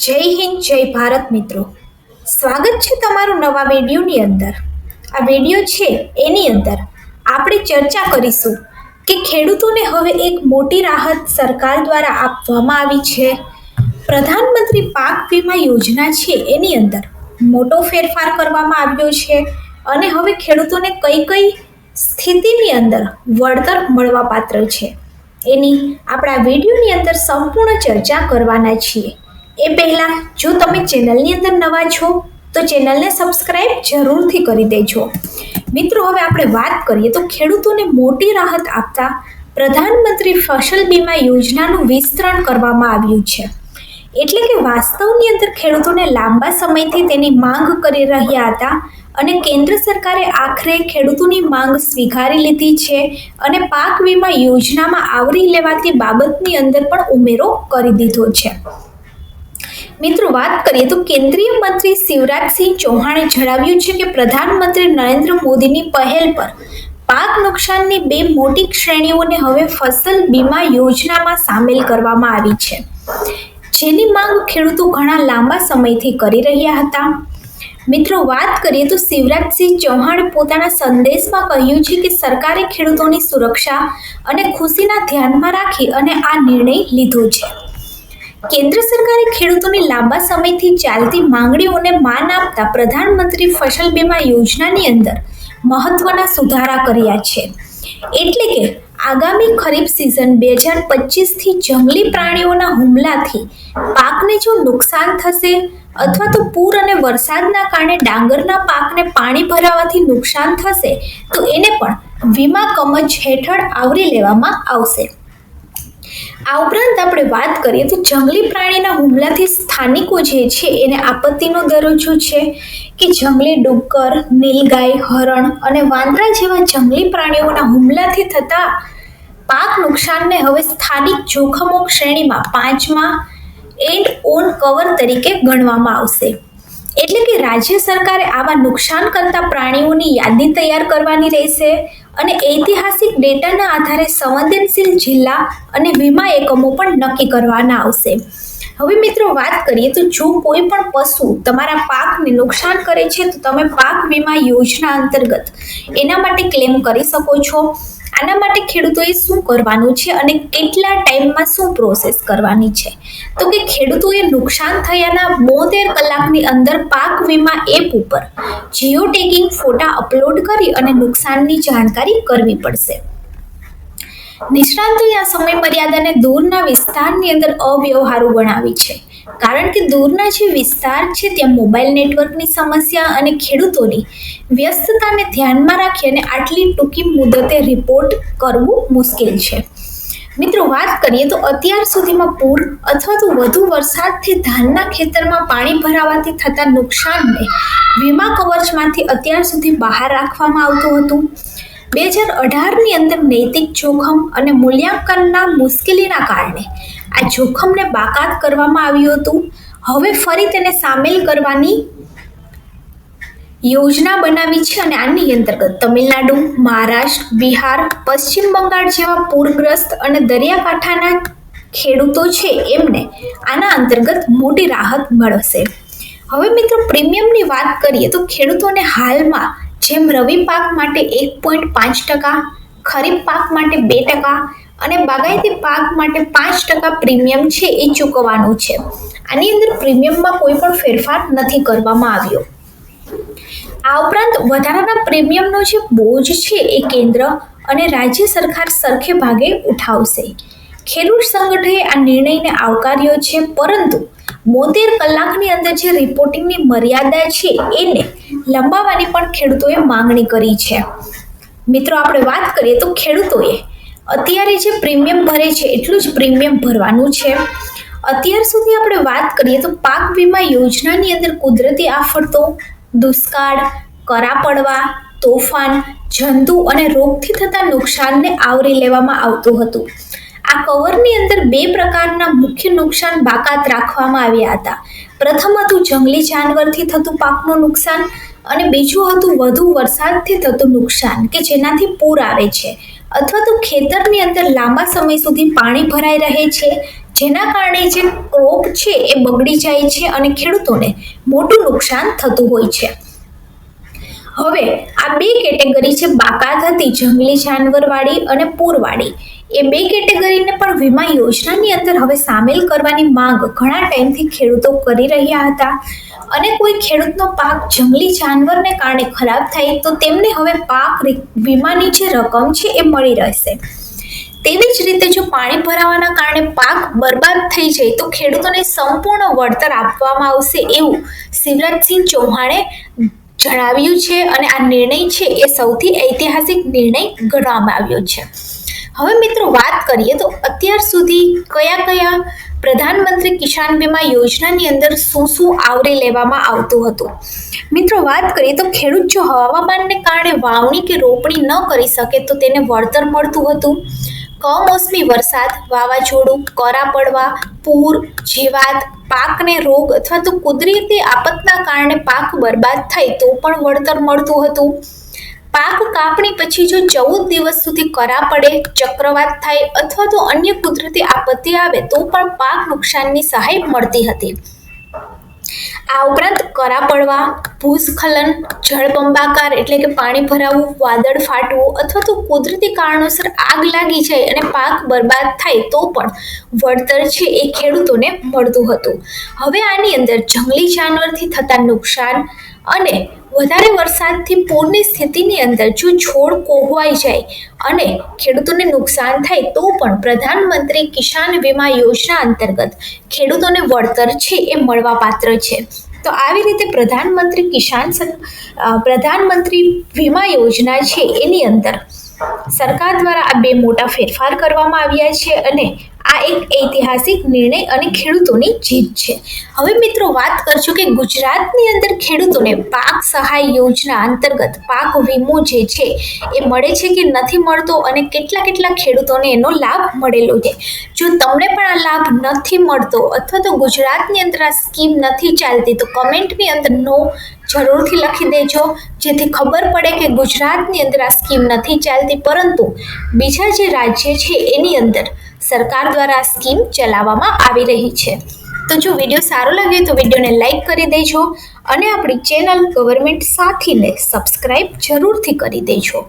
જય હિન્દ, જય ભારત મિત્રો. સ્વાગત છે તમારું નવા વિડીયોની અંદર. આ વીડિયો છે એની અંદર આપણે ચર્ચા કરીશું કે ખેડૂતોને હવે એક મોટી રાહત સરકાર દ્વારા આપવામાં આવી છે. પ્રધાનમંત્રી પાક વીમા યોજના છે એની અંદર મોટો ફેરફાર કરવામાં આવ્યો છે અને હવે ખેડૂતોને કઈ કઈ સ્થિતિની અંદર વળતર મળવા પાત્ર છે. એની આપણા વિડીયોની અંદર સંપૂર્ણ ચર્ચા કરવાના છીએ. એ પહેલાં જો તમે ચેનલની અંદર નવા છો, તો ચેનલને સબસ્ક્રાઇબ જરૂરથી કરી દેજો. મિત્રો, હવે આપણે વાત કરીએ તો ખેડૂતોને મોટી રાહત આપતા પ્રધાનમંત્રી ફસલ બીમા યોજનાનું વિસ્તરણ કરવામાં આવ્યું છે. એટલે કે વાસ્તવની અંદર ખેડૂતોને લાંબા સમયથી તેની માંગ કરી રહ્યા હતા અને કેન્દ્ર સરકારે આખરે ખેડૂતોની માંગ સ્વીકારી લીધી છે અને પાક વીમા યોજનામાં આવરી લેવાતી બાબતની અંદર પણ ઉમેરો કરી દીધો છે. મિત્રો, વાત કરીએ તો કેન્દ્રીય મંત્રી શિવરાજસિંહ ચૌહાણે જણાવ્યું છે કે પ્રધાનમંત્રી નરેન્દ્ર મોદીની પહેલ પર પાક નુકસાનની બે મોટી શ્રેણીઓને હવે ફસલ બીમા યોજનામાં સામેલ કરવામાં આવી છે. જેની માંગ ખેડૂતો ઘણા લાંબા સમયથી કરી રહ્યા હતા. મિત્રો, વાત કરીએ તો શિવરાજસિંહ ચૌહાણે પોતાના સંદેશમાં કહ્યું છે કે સરકારે ખેડૂતોની સુરક્ષા અને ખુશીના ધ્યાનમાં રાખી અને આ નિર્ણય લીધો છે. કેન્દ્ર સરકારે ખેડૂતોની લાંબા સમયથી ચાલતી માંગણીઓને માન આપતા પ્રધાનમંત્રી ફસલ બીમા યોજનાની અંદર મહત્વના સુધારા કર્યા છે. એટલે કે આગામી ખરીફ સિઝન બે હજાર પચીસથી જંગલી પ્રાણીઓના હુમલાથી પાકને જો નુકસાન થશે અથવા તો પૂર અને વરસાદના કારણે ડાંગરના પાકને પાણી ભરાવાથી નુકસાન થશે, તો એને પણ વીમા કમજ હેઠળ આવરી લેવામાં આવશે. આ ઉપરાંત આપણે વાત કરીએ તો જંગલી પ્રાણીના હુમલાથી સ્થાનિકો જે છે એને આપત્તિનો દરજ્જો છે કે જંગલી ડુક્કર, નીલગાય, હરણ અને વાંદરા જેવા જંગલી પ્રાણીઓના હુમલાથી થતા પાક નુકસાનને હવે સ્થાનિક જોખમો શ્રેણીમાં પાંચમા એન્ડ ઓન કવર તરીકે ગણવામાં આવશે. એટલે કે રાજ્ય સરકારે આવા નુકસાન કરતા પ્રાણીઓની યાદી તૈયાર કરવાની રહેશે. અને ઐતિહાસિક ડેટાના આધારે સંવેદનશીલ જિલ્લા અને વીમા એકમો પણ નક્કી કરવાના આવશે. હવે મિત્રો વાત કરીએ તો જો કોઈ પણ પશુ તમારા પાકને નુકસાન કરે છે, તો તમે પાક વીમા યોજના અંતર્ગત એના માટે ક્લેમ કરી શકો છો. આના માટે ખેડૂતોએ શું કરવાનું છે અને કેટલા ટાઈમમાં શું પ્રોસેસ કરવાની છે? તો કે ખેડૂતોએ નુકસાન થયાના બોતેર કલાકની અંદર પાક વીમા એપ ઉપર જીઓ ટેગિંગ ફોટા અપલોડ કરી અને નુકસાનની જાણકારી કરવી પડશે. નિષ્ણાંતોએ આ સમય મર્યાદાને દૂરના વિસ્તારની અંદર અવ્યવહારુ ગણાવી છે. કારણ કે દૂરના જે વિસ્તાર છે, ત્યાં મોબાઈલ નેટવર્કની સમસ્યા અને ખેડૂતોની વ્યસ્તતાને ધ્યાનમાં રાખી અને આટલી ટૂંકી મુદતે રિપોર્ટ કરવું મુશ્કેલ છે. મિત્રો, વાત કરીએ તો અત્યાર સુધીમાં પૂર અથવા તો વધુ વરસાદથી ધાનના ખેતરમાં પાણી ભરાવાથી થતા નુકસાનને વીમા કવચમાંથી અત્યાર સુધી બહાર રાખવામાં આવતું હતું. બે હજાર અઢારની અંદર નૈતિક જોખમ અને મૂલ્યાંકનના મુશ્કેલીના કારણે આ જોખમને બાકાત કરવામાં આવ્યું હતું. હવે ફરી તેને સામેલ કરવાની યોજના બનાવી છે અને આની અંતર્ગત તમિલનાડુ, મહારાષ્ટ્ર, બિહાર, પશ્ચિમ બંગાળ જેવા પૂરગ્રસ્ત અને દરિયાકાંઠાના ખેડૂતો છે એમને આના અંતર્ગત મોટી રાહત મળશે. હવે મિત્રો પ્રીમિયમની વાત કરીએ તો ખેડૂતોને હાલમાં જેમ રવિ પાક માટે એક પોઈન્ટ પાંચ ટકા, ખરીફ પાક માટે બે ટકા અને બાગાયતી પાક માટે પાંચ ટકા પ્રીમિયમ છે એ ચૂકવવાનું છે. આની અંદર પ્રીમિયમમાં કોઈ પણ ફેરફાર નથી કરવામાં આવ્યો. આ ઉપરાંત વધારાના પ્રીમિયમનો જે બોજ છે એ કેન્દ્ર અને રાજ્ય સરકાર સરખે ભાગે ઉઠાવશે. ખેડૂત સંગઠને આ નિર્ણયને આવકાર્યો છે, પરંતુ બોતેર કલાકની અંદર જે રિપોર્ટિંગની મર્યાદા છે એને લંબાવવાની પણ ખેડૂતોએ માંગણી કરી છે. મિત્રો, આપણે વાત કરીએ તો ખેડૂતોએ અત્યારે જે પ્રીમિયમ ભરે છે, એટલું જ પ્રીમિયમ ભરવાનું છે. અત્યાર સુધી આપણે વાત કરીએ તો પાક વીમા યોજનાની અંદર કુદરતી આફતો દુષ્કાળ, કરા પડવા, તોફાન, જંતુ અને રોગથી થતા નુકસાનને આવરી લેવામાં આવતું હતું. આ કવરની અંદર બે પ્રકારના મુખ્ય નુકસાન બાકાત રાખવામાં આવ્યા હતા. પ્રથમ હતું જંગલી જાનવરથી થતું પાકનું નુકસાન અને બીજું હતું વધુ વરસાદથી થતું નુકસાન, કે જેનાથી પૂર આવે છે. અથવા તો ખેતરની અંદર લાંબા સમય સુધી પાણી ભરાઈ રહે છે જેના કારણે જે ક્રોપ છે એ બગડી જાય છે અને ખેડૂતોને મોટું નુકસાન થતું હોય છે. હવે આ બે કેટેગરી છે બાકાત હતી જંગલી જાનવરવાળી અને પૂરવાળી. એ બે કેટેગરીને પણ વીમા યોજનાની અંદર હવે સામેલ કરવાની માંગ ઘણા ટાઈમથી ખેડૂતો કરી રહ્યા હતા. અને કોઈ ખેડૂતનો પાક જંગલી જાનવરને કારણે ખરાબ થાય તો તેમને હવે પાક વીમાની જે રકમ છે એ મળી રહેશે. તેવી જ રીતે જો પાણી ભરાવાના કારણે પાક બરબાદ થઈ જાય તો ખેડૂતોને સંપૂર્ણ વળતર આપવામાં આવશે એવું શિવરાજસિંહ ચૌહાણે જણાવ્યું છે અને આ નિર્ણય છે એ સૌથી ઐતિહાસિક નિર્ણય ગણવામાં આવ્યો છે. હવે મિત્રો વાત કરીએ તો અત્યાર સુધી કયા કયા પ્રધાનમંત્રી કિસાન વીમા યોજનાની અંદર શું શું આવરી લેવામાં આવતું હતું? મિત્રો વાત કરીએ તો ખેડૂત જો હવામાનને કારણે વાવણી કે રોપણી ન કરી શકે તો તેને વળતર મળતું હતું. કમોસમી વરસાદ, વાવાઝોડું, કરા પડવા, પૂર, જીવાત, પાકને રોગ અથવા તો કુદરતી આફતના કારણે પાક બરબાદ થાય તો પણ વળતર મળતું હતું. પાક કાપણી પછી જો ચૌદ દિવસ સુધી કરા પડે, ચક્રવાત થાય અથવા તો અન્ય કુદરતી આપત્તિ આવે તો પણ પાક નુકસાનની સહાય મળતી હતી. આ ઉપરાંત કરા પડવા ભૂસ્ખલન, જળબંબાકાર એટલે કે પાણી ભરાવું, વાદળ ફાટવું અથવા તો કુદરતી કારણોસર આગ લાગી જાય અને પાક બરબાદ થાય તો પણ વળતર છે એ ખેડૂતોને મળતું હતું. હવે આની અંદર જંગલી જાનવરથી થતા નુકસાન અને વધારે વરસાદથી પૂરની સ્થિતિની અંદર જો છોડ કોહવાઈ જાય અને ખેડૂતોને નુકસાન થાય, તો પણ પ્રધાનમંત્રી કિસાન વીમા યોજના અંતર્ગત ખેડૂતોને વળતર છે એ મળવાપાત્ર છે. તો આવી રીતે પ્રધાનમંત્રી કિસાન સન- પ્રધાનમંત્રી વીમા યોજના છે એની અંદર સરકાર દ્વારા આ બે મોટા ફેરફાર કરવામાં આવ્યા છે અને આ એક ઐતિહાસિક નિર્ણય અને ખેડૂતોની જીત છે. હવે મિત્રો વાત કરશું કે ગુજરાતની અંદર ખેડૂતોને પાક સહાય યોજના અંતર્ગત પાક વીમો જે છે, એ મળે છે કે નથી મળતો અને કેટલા કેટલા ખેડૂતોને એનો લાભ મળેલો છે. જો તમને પણ આ લાભ નથી મળતો અથવા તો ગુજરાતની અંદર આ સ્કીમ નથી ચાલતી, તો કમેન્ટની અંદર નો જરૂરથી લખી દેજો. જેથી ખબર પડે કે ગુજરાતની અંદર આ સ્કીમ નથી ચાલતી, પરંતુ બીજા જે રાજ્ય છે એની અંદર સરકાર દ્વારા સ્કીમ ચલાવવામાં આવી રહી છે. તો જો વીડિયો સારો લાગે તો વિડીયોને લાઈક કરી દેજો અને આપણી ચેનલ ગવર્મેન્ટ સાથીને સબસ્ક્રાઈબ જરૂરથી કરી દેજો.